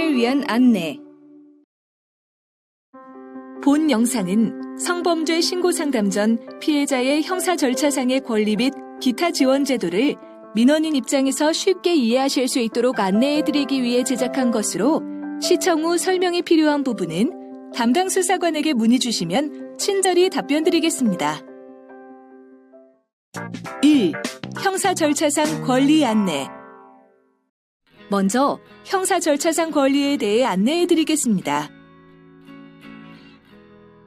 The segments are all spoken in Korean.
피해자를 위한 안내. 본 영상은 성범죄 신고 상담 전 피해자의 형사 절차상의 권리 및 기타 지원 제도를 민원인 입장에서 쉽게 이해하실 수 있도록 안내해 드리기 위해 제작한 것으로 시청 후 설명이 필요한 부분은 담당 수사관에게 문의 주시면 친절히 답변 드리겠습니다. 1. 형사 절차상 권리 안내 먼저 형사 절차상 권리에 대해 안내해 드리겠습니다.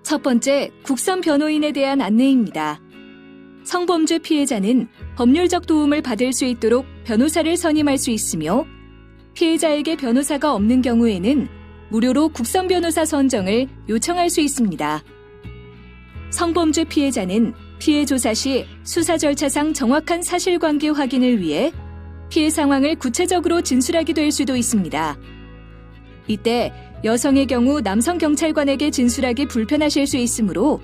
첫 번째, 국선 변호인에 대한 안내입니다. 성범죄 피해자는 법률적 도움을 받을 수 있도록 변호사를 선임할 수 있으며 피해자에게 변호사가 없는 경우에는 무료로 국선 변호사 선정을 요청할 수 있습니다. 성범죄 피해자는 피해 조사 시 수사 절차상 정확한 사실관계 확인을 위해 피해 상황을 구체적으로 진술하게 될 수도 있습니다. 이때 여성의 경우 남성 경찰관에게 진술하기 불편하실 수 있으므로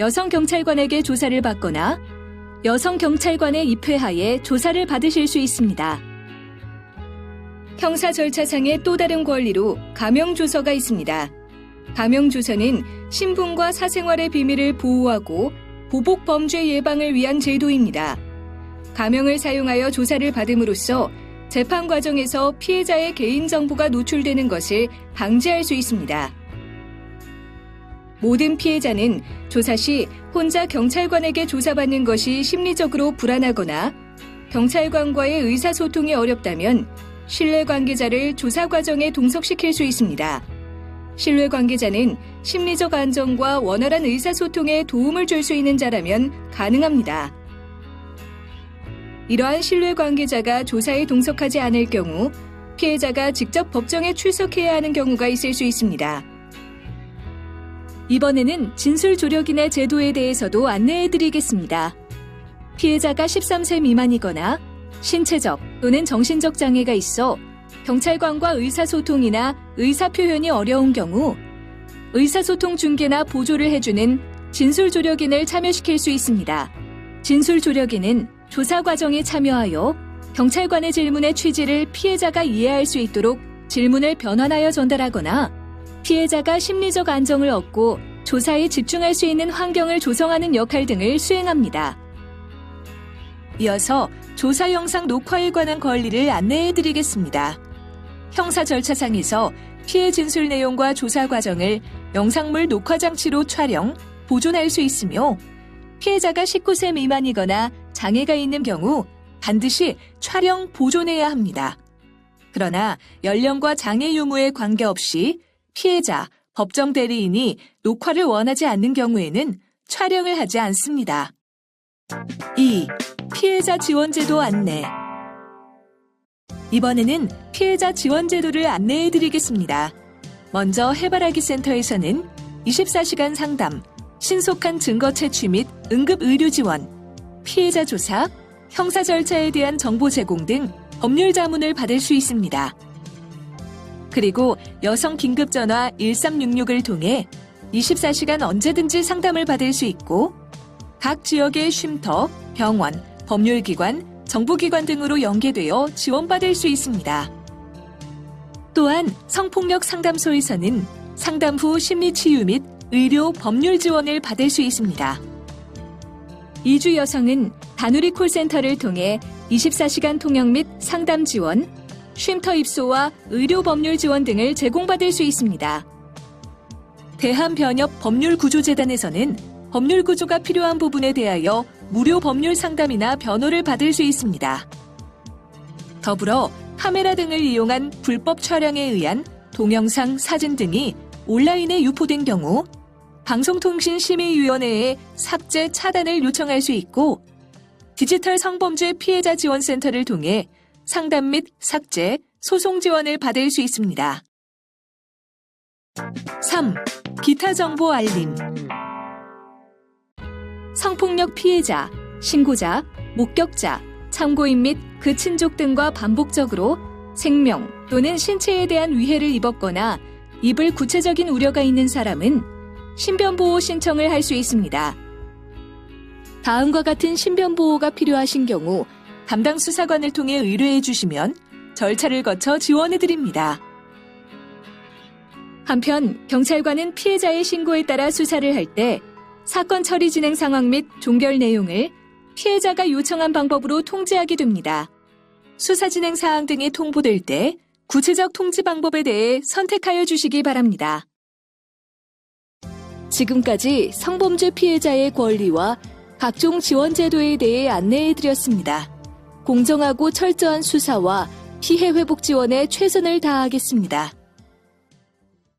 여성 경찰관에게 조사를 받거나 여성 경찰관의 입회하에 조사를 받으실 수 있습니다. 형사 절차상의 또 다른 권리로 가명조서가 있습니다. 가명조서는 신분과 사생활의 비밀을 보호하고 보복 범죄 예방을 위한 제도입니다. 가명을 사용하여 조사를 받음으로써 재판 과정에서 피해자의 개인정보가 노출되는 것을 방지할 수 있습니다. 모든 피해자는 조사 시 혼자 경찰관에게 조사받는 것이 심리적으로 불안하거나 경찰관과의 의사소통이 어렵다면 신뢰 관계자를 조사 과정에 동석시킬 수 있습니다. 신뢰 관계자는 심리적 안정과 원활한 의사소통에 도움을 줄 수 있는 자라면 가능합니다. 이러한 신뢰 관계자가 조사에 동석하지 않을 경우 피해자가 직접 법정에 출석해야 하는 경우가 있을 수 있습니다. 이번에는 진술 조력인의 제도에 대해서도 안내해 드리겠습니다. 피해자가 13세 미만이거나 신체적 또는 정신적 장애가 있어 경찰관과 의사소통이나 의사표현이 어려운 경우 의사소통 중개나 보조를 해주는 진술조력인을 참여시킬 수 있습니다. 진술조력인은 조사 과정에 참여하여 경찰관의 질문의 취지를 피해자가 이해할 수 있도록 질문을 변환하여 전달하거나 피해자가 심리적 안정을 얻고 조사에 집중할 수 있는 환경을 조성하는 역할 등을 수행합니다. 이어서 조사 영상 녹화에 관한 권리를 안내해 드리겠습니다. 형사 절차상에서 피해 진술 내용과 조사 과정을 영상물 녹화 장치로 촬영, 보존할 수 있으며 피해자가 19세 미만이거나 장애가 있는 경우 반드시 촬영 보존해야 합니다. 그러나 연령과 장애 유무에 관계없이 피해자, 법정 대리인이 녹화를 원하지 않는 경우에는 촬영을 하지 않습니다. 2. 피해자 지원제도 안내. 이번에는 피해자 지원제도를 안내해 드리겠습니다. 먼저 해바라기 센터에서는 24시간 상담, 신속한 증거 채취 및 응급 의료 지원, 피해자 조사, 형사 절차에 대한 정보 제공 등 법률 자문을 받을 수 있습니다. 그리고 여성 긴급 전화 1366을 통해 24시간 언제든지 상담을 받을 수 있고 각 지역의 쉼터, 병원, 법률기관, 정부기관 등으로 연계되어 지원받을 수 있습니다. 또한 성폭력 상담소에서는 상담 후 심리치유 및 의료 법률 지원을 받을 수 있습니다. 이주 여성은 다누리 콜센터를 통해 24시간 통역 및 상담 지원, 쉼터 입소와 의료 법률 지원 등을 제공받을 수 있습니다. 대한변협 법률구조재단에서는 법률 구조가 필요한 부분에 대하여 무료 법률 상담이나 변호를 받을 수 있습니다. 더불어 카메라 등을 이용한 불법 촬영에 의한 동영상, 사진 등이 온라인에 유포된 경우 방송통신심의위원회에 삭제, 차단을 요청할 수 있고 디지털 성범죄 피해자 지원센터를 통해 상담 및 삭제, 소송 지원을 받을 수 있습니다. 3. 기타 정보 알림. 성폭력 피해자, 신고자, 목격자, 참고인 및 그 친족 등과 반복적으로 생명 또는 신체에 대한 위해를 입었거나 입을 구체적인 우려가 있는 사람은 신변보호 신청을 할 수 있습니다. 다음과 같은 신변보호가 필요하신 경우 담당 수사관을 통해 의뢰해 주시면 절차를 거쳐 지원해 드립니다. 한편 경찰관은 피해자의 신고에 따라 수사를 할 때 사건 처리 진행 상황 및 종결 내용을 피해자가 요청한 방법으로 통지하게 됩니다. 수사 진행 사항 등이 통보될 때 구체적 통지 방법에 대해 선택하여 주시기 바랍니다. 지금까지 성범죄 피해자의 권리와 각종 지원 제도에 대해 안내해 드렸습니다. 공정하고 철저한 수사와 피해 회복 지원에 최선을 다하겠습니다.